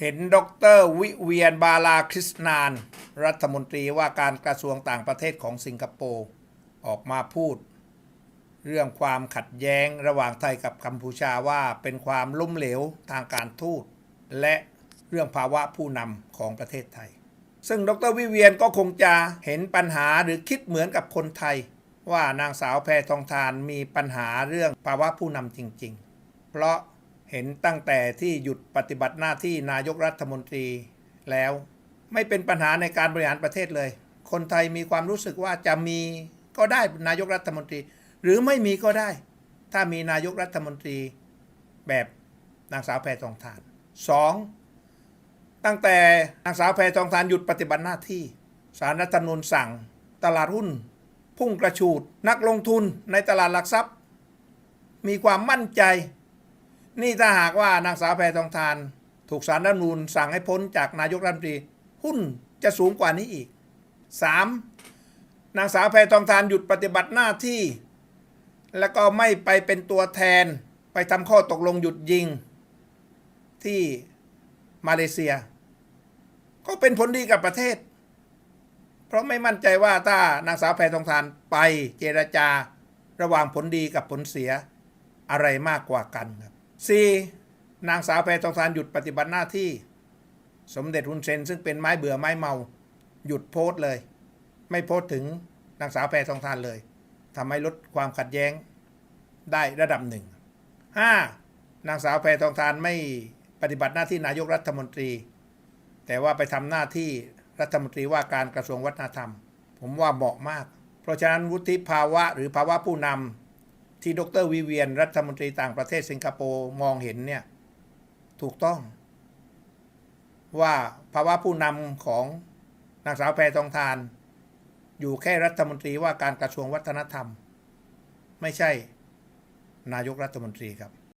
เห็นดรวิเวียนบาลาคริสนาน รัฐมนตรีว่าการกระทรวงต่างประเทศของสิงคโปร์ออกมาพูด เรื่องความขัดแย้งระหว่างไทยกับกัมพูชาว่าเป็นความล้มเหลวทางการทูต และเรื่องภาวะผู้นำของประเทศไทย ซึ่งดรวิเวียนก็คงจะเห็นปัญหาหรือคิดเหมือนกับคนไทย ว่านางสาวแพทองทานมีปัญหาเรื่องภาวะผู้นำจริง ๆ เพราะ เห็นตั้งแต่ที่หยุดปฏิบัติหน้าที่นายกรัฐมนตรีแล้ว ไม่เป็นปัญหาในการบริหารประเทศเลย คนไทยมีความรู้สึกว่าจะมีก็ได้นายกรัฐมนตรี หรือไม่มีก็ได้ ถ้ามีนายกรัฐมนตรีแบบนางสาวแพทองทานสองตั้งแต่นางสาวแพทองทานหยุดปฏิบัติหน้าที่สารรัฐธรรมนูญสั่งตลาดหุ้น พุ่งกระฉูด นักลงทุนในตลาดหลักทรัพย์ มีความมั่นใจ นี่ถ้าหากว่านางสาวแพทองทาน ถูกสารรัฐมนูญสั่งให้พ้นจากนายกรัฐมนตรี หุ้นจะสูงกว่านี้อีก 3. นางสาวแพทองทานหยุดปฏิบัติหน้าที่ แล้วก็ไม่ไปเป็นตัวแทนไปทำข้อตกลงหยุดยิง ที่มาเลเซีย ก็เป็นผลดีกับประเทศ เพราะไม่มั่นใจว่าถ้านางสาวแพทองทานไปเจรจาระหว่างผลดีกับผลเสียอะไรมากกว่ากันครับ 4. นางสาวแพทองทานหยุดปฏิบัติหน้าที่ สมเด็จฮุนเซนซึ่งเป็นไม้เบื่อไม้เมา หยุดโพสต์เลย ไม่โพสต์ถึงนางสาวแพทองทานเลยทำให้ลดความขัดแย้งได้ระดับหนึ่ง 5. นางสาวแพทองทานไม่ปฏิบัติหน้าที่นายกรัฐมนตรี แต่ว่าไปทำหน้าที่รัฐมนตรีว่าการกระทรวงวัฒนธรรม ผมว่าเหมาะมาก เพราะฉะนั้นวุฒิภาวะหรือภาวะผู้นำ ที่ดรวิเวียนรัฐมนตรีต่างประเทศสิงคโปร์มองเห็นเนี่ยถูกต้อง ว่าภาวะผู้นำของนางสาวแพทองทาน อยู่แค่รัฐมนตรีว่าการกระทรวงวัฒนธรรม ไม่ใช่นายกรัฐมนตรีครับ